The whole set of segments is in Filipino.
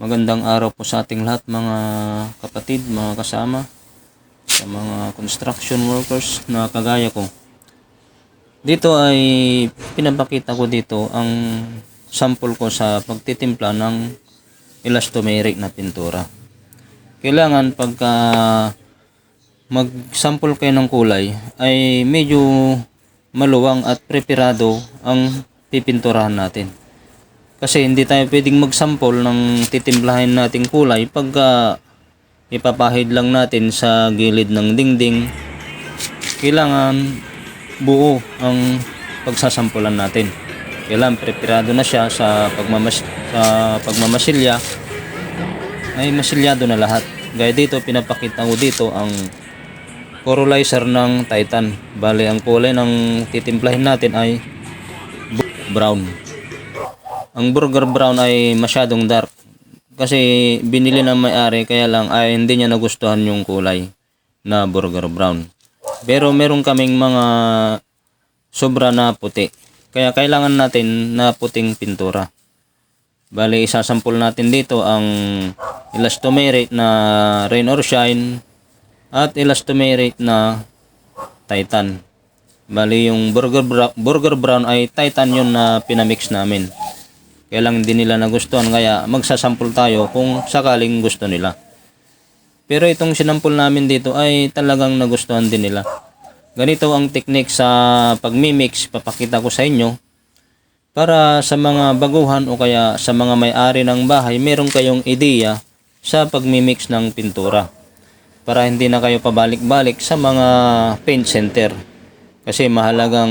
Magandang araw po sa ating lahat mga kapatid, mga kasama, sa mga construction workers na kagaya ko. Dito ay pinapakita ko dito ang sample ko sa pagtitimpla ng elastomeric na pintura. Kailangan pagka mag-sample kayo ng kulay ay medyo maluwang at preparado ang pipinturahan natin. Kasi hindi tayo pwedeng mag-sample ng titimplahin nating kulay pagka ipapahid lang natin sa gilid ng dingding. Kailangan buo ang pagsasampulan natin. Kailangan preparado na siya sa pagmamas sa pagmamasilya ay masilyado na lahat. Gaya dito pinapakita ko dito ang corolizer ng Titan. Bale ang kulay ng titimplahin natin ay brown. Ang burger brown ay masyadong dark. Kasi binili ng may-ari kaya lang ay hindi niya nagustuhan yung kulay na burger brown. Pero meron kaming mga sobra na puti. Kaya kailangan natin na puting pintura. Bali, isasampol natin dito ang elastomeric na rain or shine at elastomeric na titan. Bali, yung burger, bra- burger brown ay titan yun na pinamix namin. Kaya lang hindi nila nagustuhan kaya magsasampol tayo kung sakaling gusto nila. Pero itong sinampol namin dito ay talagang nagustuhan din nila. Ganito ang technique sa pagmimix, papakita ko sa inyo. Para sa mga baguhan o kaya sa mga may-ari ng bahay, meron kayong ideya sa pagmimix ng pintura. Para hindi na kayo pabalik-balik sa mga paint center. Kasi mahalagang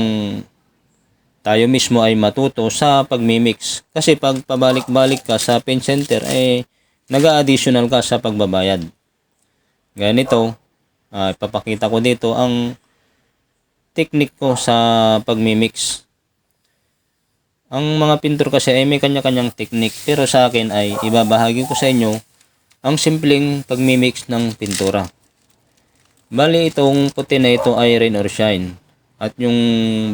tayo mismo ay matuto sa pagmimix. Kasi pag pabalik-balik ka sa paint center, eh, nag-additional ka sa pagbabayad. Ganito, ah, ipapakita ko dito ang technique ko sa pagmimix. Ang mga pintor kasi ay may kanya-kanyang technique, pero sa akin ay ibabahagi ko sa inyo ang simpleng pagmimix ng pintura. Bali itong puti na ito ay rain or shine. At yung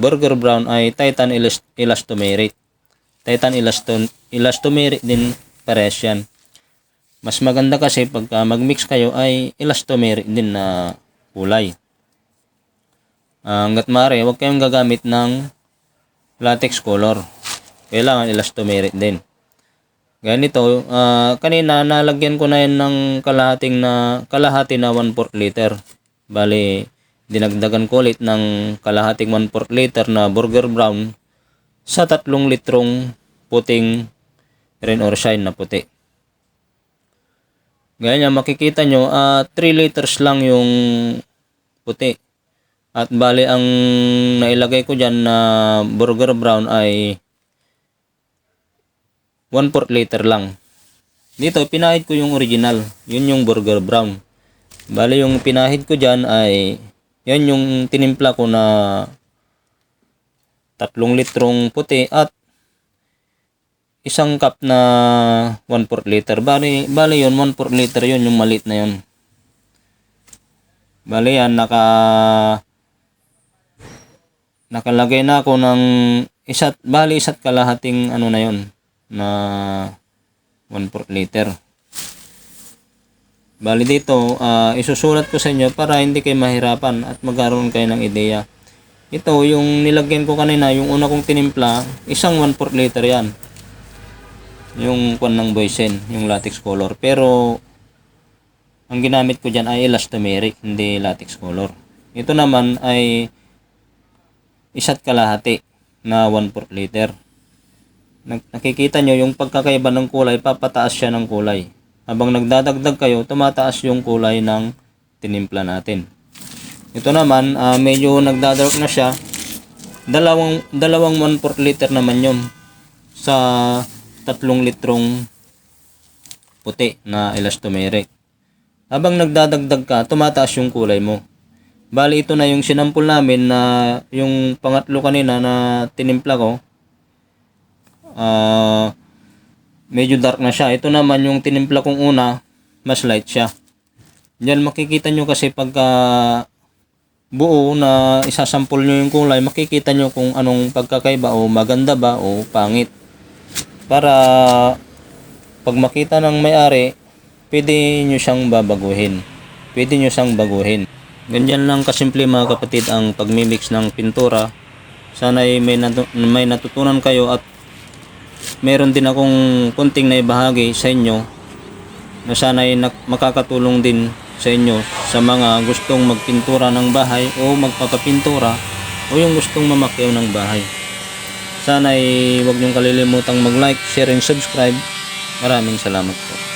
burger brown ay Titan elast- elastomeric. Titan elaston elastomeric din pares yan. Mas maganda kasi pagka mag-mix kayo ay elastomeric din na kulay. Ah, hanggat maaari, huwag kayong gagamit ng latex color. Kailangan elastomeric din. Ganito, ah, kanina nalagyan ko na yan ng kalahating na kalahati na 1/4 liter. Bali, dinagdagan ko ulit ng kalahating 1/4 liter na burger brown sa tatlong litrong puting rain or shine na puti. Ganyan makikita nyo, ah 3 liters lang yung puti. At bali ang nailagay ko dyan na burger brown ay 1/4 liter lang. Dito, pinahid ko yung original. Yun yung burger brown. Bali, yung pinahid ko dyan ay, yan yung tinimpla ko na tatlong litrong puti at isang cup na 1/4 liter. Bali, bali yun, 1/4 liter yun, yung malit na yun. Bali yan, naka nakalagay na ako ng isa't, bali isa't kalahating ano na yun, na 1/4 liter. Bali dito, ah, isusulat ko sa inyo para hindi kayo mahirapan at magkaroon kayo ng ideya. Ito, yung nilagyan ko kanina, yung una kong tinimpla, isang 1/4 liter yan. Yung kwan ng boysen, yung latex color. Pero, ang ginamit ko dyan ay elastomeric, hindi latex color. Ito naman ay isa't kalahati na 1/4 liter. Nak- Nakikita nyo yung pagkakaiba ng kulay, papataas siya ng kulay. Habang nagdadagdag kayo, tumataas yung kulay ng tinimpla natin. Ito naman, ah, medyo nagdadark na siya. Dalawang, dalawang 1/4 liter naman yun sa tatlong litrong puti na elastomeric. Habang nagdadagdag ka, tumataas yung kulay mo. Bali, ito na yung sinampol namin na yung pangatlo kanina na tinimpla ko. Ah, medyo dark na siya. Ito naman yung tinimpla kong una, mas light siya. Diyan makikita nyo kasi pagka buo na isasampol nyo yung kulay, makikita nyo kung anong pagkakaiba o maganda ba o pangit. Para pag makita ng may-ari, pwede nyo siyang babaguhin. Pwede nyo siyang baguhin. Ganyan lang kasimple mga kapatid ang pagmimix ng pintura. Sana ay may, natu- may natutunan kayo at meron din akong kunting na ibahagi sa inyo na sana ay makakatulong din sa inyo sa mga gustong magpintura ng bahay o magpapapintura o yung gustong mamakyaw ng bahay. Sana ay huwag niyong kalilimutang mag-like, share, and subscribe. Maraming salamat po.